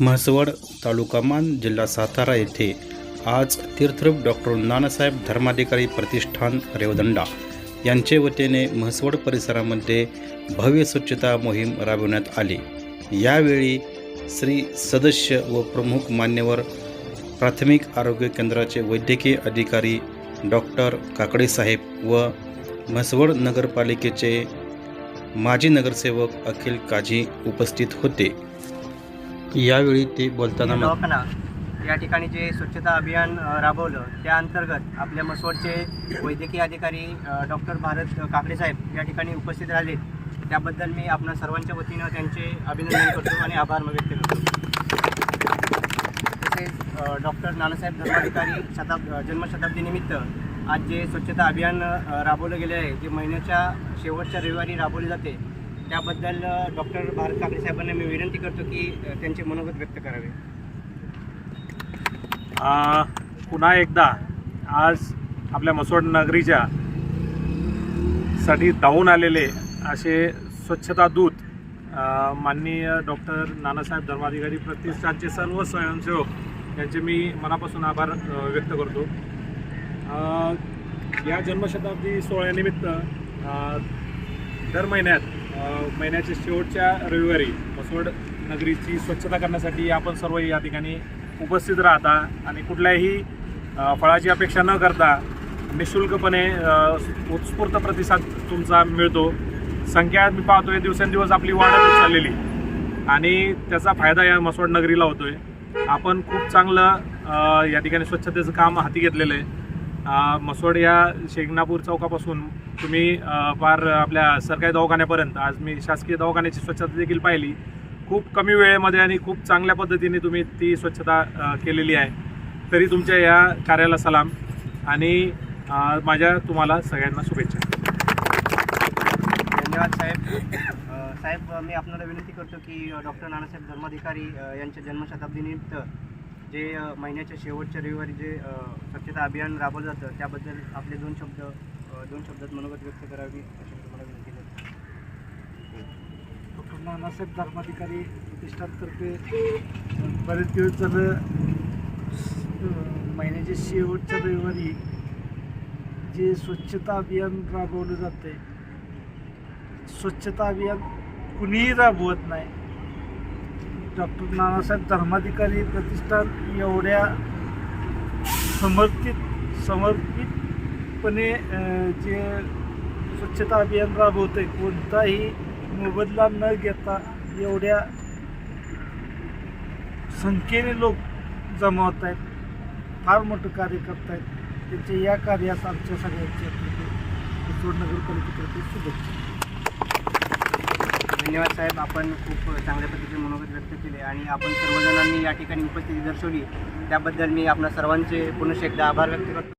म्हसवड तालुका मान जिल्हा सातारा येथे आज तीर्थरूप डॉक्टर नानासाहेब धर्माधिकारी प्रतिष्ठान रेवदंडा यांचे वतीने म्हसवड परिसरामध्ये भव्य स्वच्छता मोहीम राबवण्यात आली. यावेळी श्री सदस्य व प्रमुख मान्यवर प्राथमिक आरोग्य केंद्राचे वैद्यकीय अधिकारी डॉक्टर काकडे साहेब व म्हसवड नगरपालिकेचे माजी नगरसेवक अखिल काझी उपस्थित होते. यावेळी ते बोलताना दवाखाना या ठिकाणी जे स्वच्छता अभियान राबवलं त्या अंतर्गत आपल्या मसवडचे वैद्यकीय अधिकारी डॉक्टर भारत काकडे साहेब या ठिकाणी उपस्थित राहिले. त्याबद्दल मी आपणा सर्वांच्या वतीनं त्यांचे अभिनंदन करतो आणि आभार व्यक्त करतो. तसेच डॉक्टर नानासाहेब धर्माधिकारी शताब जन्मशताब्दीनिमित्त आज जे स्वच्छता अभियान राबवलं गेले आहे जे महिन्याच्या शेवटच्या रविवारी राबवले जाते त्याबद्दल डॉक्टर भारत काकडे साहेबांना मी विनंती करतो की त्यांचे मनोगत व्यक्त करावे. पुन्हा एकदा आज आपल्या मसवड नगरीच्या साठी धावून आलेले असे स्वच्छता दूत माननीय डॉक्टर नानासाहेब धर्माधिकारी प्रतिष्ठानचे सर्व स्वयंसेवक यांचे मी मनापासून आभार व्यक्त करतो. या जन्मशताब्दी सोहळ्यानिमित्त दर महिन्यात महिन्याच्या शेवटच्या रविवारी मसवड नगरीची स्वच्छता करण्यासाठी आपण सर्व या ठिकाणी उपस्थित राहता आणि कुठल्याही फळाची अपेक्षा न करता निशुल्कपणे उत्स्फूर्त प्रतिसाद तुमचा मिळतो. संख्या मी पाहतोय दिवसेंदिवस आपली वाढत चाललेली आणि त्याचा फायदा या मसवड नगरीला होतोय. आपण खूप चांगलं या ठिकाणी स्वच्छतेचं काम हाती घेतलेलं आहे. मसवड या शेंगणापूर चौकापासून तुम्ही फार आपल्या सरकारी दवाखान्यापर्यंत आज मी शासकीय दवाखान्याची स्वच्छता देखील पाहिली. खूप कमी वेळेमध्ये आणि खूप चांगल्या पद्धतीने तुम्ही ती स्वच्छता केलेली आहे. तरी तुमच्या या कार्याला सलाम आणि माझ्या तुम्हाला सगळ्यांना शुभेच्छा. धन्यवाद साहेब. साहेब मी आपल्याला विनंती करतो की डॉक्टर नानासाहेब धर्माधिकारी यांच्या जन्मशताब्दीनिमित्त जे महिन्याच्या शेवटच्या रविवारी जे स्वच्छता अभियान राबवलं जातं त्याबद्दल आपले दोन शब्द दोन शब्दात मनोगत व्यक्त करावी अशी तुम्हाला विनंती करतो डॉक्टर नानासाहेब धर्माधिकारी प्रतिष्ठानतर्फे बरेच दिवस झालं महिन्याच्या शेवटच्या रविवारी जे स्वच्छता अभियान राबवलं जाते स्वच्छता अभियान कुणीही राबवत नाही. डॉक्टर नानासाहेब धर्माधिकारी प्रतिष्ठान एवढ्या समर्पित समर्पित अं, जे स्वच्छता अभियान राबवते कोणताही मोबदला न घेता एवढ्या संख्येने लोक जमावत आहेत फार मोठं कार्य करत आहेत त्यांच्या या कार्यात आमच्या सगळ्यांच्या तर्फे नगरपालिकेतर्फे शुभेच्छा. धन्यवाद साहेब. आपण खूप चांगल्या पद्धतीने मनोगत व्यक्त केले आणि आपण सर्वजणांनी या ठिकाणी उपस्थिती दर्शवली. त्याबद्दल मी आपल्या सर्वांचे पुनश्च एकदा आभार व्यक्त करतो.